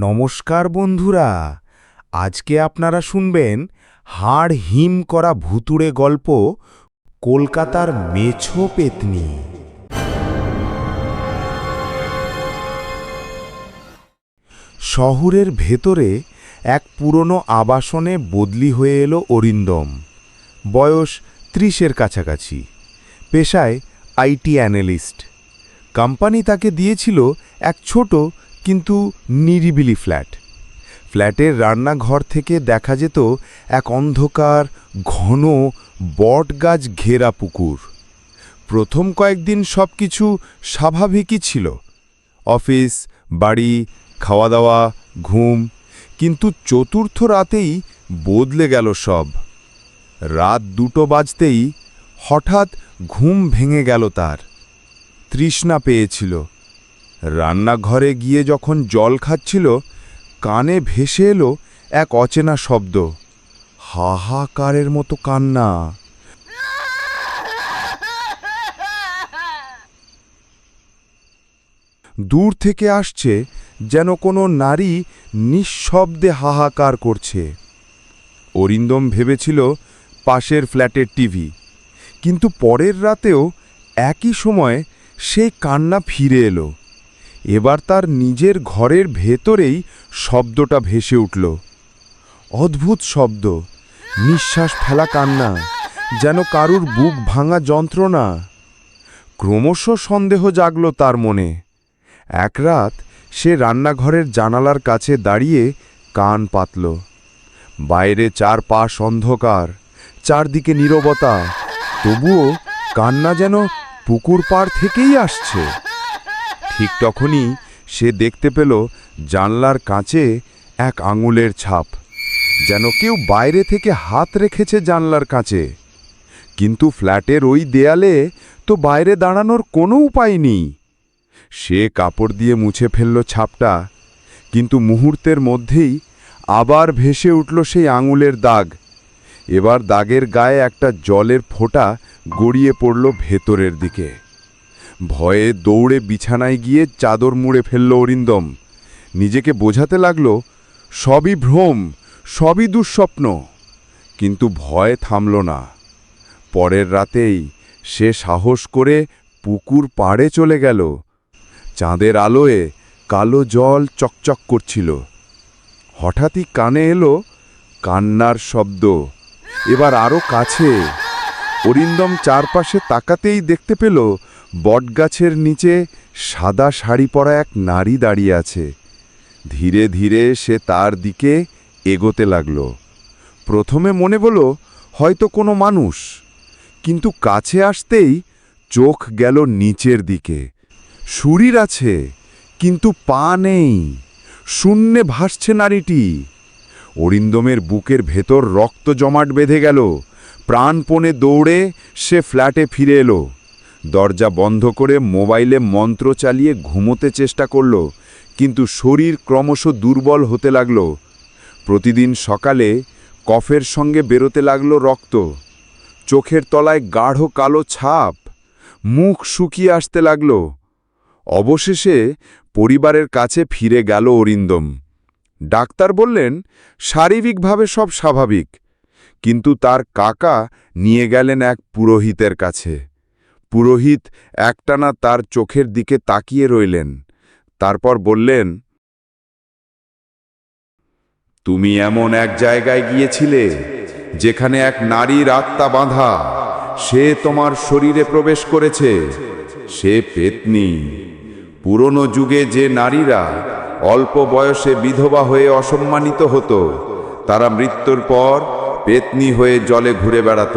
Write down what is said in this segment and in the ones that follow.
নমস্কার বন্ধুরা, আজকে আপনারা শুনবেন হাড় হিম করা ভুতুড়ে গল্প কলকাতার মেছো পেতনি। শহরের ভেতরে এক পুরনো আবাসনে বদলি হয়ে এলো অরিন্দম। বয়স ত্রিশের কাছাকাছি। পেশায় আইটি অ্যানালিস্ট। কোম্পানি তাকে দিয়েছিল এক ছোট কিন্তু নিরিবিলি ফ্ল্যাট। ফ্ল্যাটের রান্নাঘর থেকে দেখা যেত এক অন্ধকার, ঘন বটগাছ ঘেরা পুকুর। প্রথম কয়েকদিন সব কিছু স্বাভাবিকই ছিল। অফিস, বাড়ি খাওয়া দাওয়া ঘুম, কিন্তু চতুর্থ রাতেই বদলে গেল সব। রাত দুটো বাজতেই হঠাৎ ঘুম ভেঙে গেল তার। তৃষ্ণা পেয়েছিল। রান্নাঘরে গিয়ে যখন জল খাচ্ছিল, কানে ভেসে এলো এক অচেনা শব্দ। হাহাকারের মতো কান্না। দূর থেকে আসছে যেন কোনো নারী নিঃশব্দে হাহাকার করছে। অরিন্দম ভেবেছিল পাশের ফ্ল্যাটের টিভি, কিন্তু পরের রাতেও একই সময় সেই কান্না ফিরে এলো। এবার তার নিজের ঘরের ভেতরেই শব্দটা ভেসে উঠল। অদ্ভুত শব্দ। নিঃশ্বাস ফেলা কান্না। যেন কারুর বুক ভাঙা যন্ত্রণা। ক্রমশ সন্দেহ জাগল তার মনে। এক রাত সে রান্নাঘরের জানালার কাছে দাঁড়িয়ে কান পাতল। বাইরে চার পাশ অন্ধকার, চারদিকে নীরবতা। তবুও কান্না যেন পুকুর পাড় থেকেই আসছে। ঠিক তখনই সে দেখতে পেল জানলার কাঁচে এক আঙুলের ছাপ। যেন কেউ বাইরে থেকে হাত রেখেছে জানলার কাছে কিন্তু ফ্ল্যাটের ওই দেয়ালে তো বাইরে দাঁড়ানোর কোনো উপায় নেই। সে কাপড় দিয়ে মুছে ফেলল ছাপটা, কিন্তু মুহূর্তের মধ্যেই আবার ভেসে উঠল সেই আঙুলের দাগ। এবার দাগের গায়ে একটা জলের ফোঁটা গড়িয়ে পড়ল ভেতরের দিকে। ভয়ে দৌড়ে বিছানায় গিয়ে চাদর মুড়ে ফেলল অরিন্দম। নিজেকে বোঝাতে লাগল, সবই ভ্রম, সবই দুঃস্বপ্ন। কিন্তু ভয় থামল না। পরের রাতেই সে সাহস করে পুকুর পাড়ে চলে গেল। চাঁদের আলোয় কালো জল চকচক করছিল। হঠাৎই কানে এলো কান্নার শব্দ। এবার আরও কাছে। অরিন্দম চারপাশে তাকাতেই দেখতে পেল বটগাছের নিচে সাদা শাড়ি পরা এক নারী দাঁড়িয়ে আছে। ধীরে ধীরে সে তার দিকে এগোতে লাগল। প্রথমে মনে হলো, হয়তো কোনো মানুষ। কিন্তু কাছে আসতেই চোখ গেল নিচের দিকে। শরীর আছে, কিন্তু পা নেই। শূন্যে ভাসছে নারীটি। অরিন্দমের বুকের ভেতর রক্ত জমাট বেঁধে গেল। প্রাণপণে দৌড়ে সে ফ্ল্যাটে ফিরে এলো। দরজা বন্ধ করে মোবাইলে মন্ত্র চালিয়ে ঘুমোতে চেষ্টা করল, কিন্তু শরীর ক্রমশ দুর্বল হতে লাগল। প্রতিদিন সকালে কফের সঙ্গে বেরোতে লাগল রক্ত। চোখের তলায় গাঢ় কালো ছাপ। মুখ শুকিয়ে আসতে লাগল। অবশেষে পরিবারের কাছে ফিরে গেল অরিন্দম। ডাক্তার বললেন, শারীরিকভাবে সব স্বাভাবিক। কিন্তু তার কাকা নিয়ে গেলেন এক পুরোহিতের কাছে। পুরোহিত একটানা তার চোখের দিকে তাকিয়ে রইলেন। তারপর বললেন, তুমি এমন এক জায়গায় গিয়েছিলে যেখানে এক নারীর আত্মা বাঁধা। সে তোমার শরীরে প্রবেশ করেছে। সে পেতনি। পুরনো যুগে যে নারীরা অল্প বয়সে বিধবা হয়ে অসম্মানিত হতো, তারা মৃত্যুর পর পেতনি হয়ে জলে ঘুরে বেড়াত।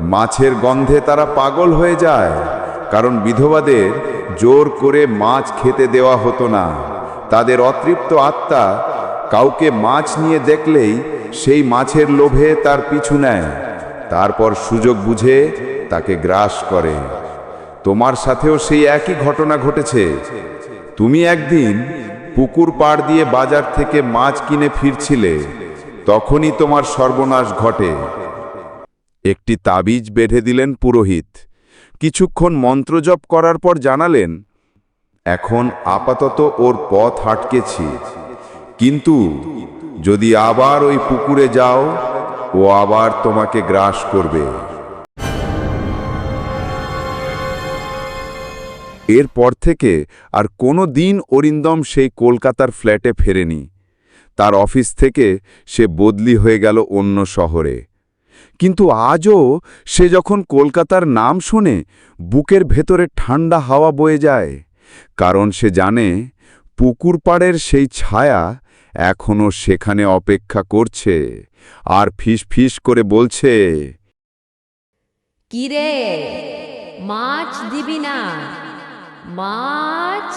মাছের গন্ধে তারা পাগল হয়ে যায়, কারণ বিধবাদের জোর করে মাছ খেতে দেওয়া হতো না। তাদের অতৃপ্ত আত্মা কাউকে মাছ নিয়ে দেখলেই সেই মাছের লোভে তার পিছু নেয়। তারপর সুযোগ বুঝে তাকে গ্রাস করে। তোমার সাথেও সেই একই ঘটনা ঘটেছে। তুমি একদিন পুকুর পাড় দিয়ে বাজার থেকে মাছ কিনে ফিরছিলে, তখনই তোমার সর্বনাশ ঘটে। একটি তাবিজ বেঁধে দিলেন পুরোহিত। কিছুক্ষণ মন্ত্রজপ করার পর জানালেন, এখন আপাতত ওর পথ হাটকেছি কিন্তু যদি আবার ওই পুকুরে যাও, ও আবার তোমাকে গ্রাস করবে। এরপর থেকে আর কোনো দিন অরিন্দম সেই কলকাতার ফ্ল্যাটে ফেরেনি। তার অফিস থেকে সে বদলি হয়ে গেল অন্য শহরে। কিন্তু আজও সে যখন কলকাতার নাম শোনে বুকের ভেতরে ঠান্ডা হাওয়া বয়ে যায়, কারণ সে জানে পুকুর পাড়ের সেই ছায়া এখনও সেখানে অপেক্ষা করছে আর ফিস ফিস করে বলছে, কিরে, মাছ দিবি না? মাছ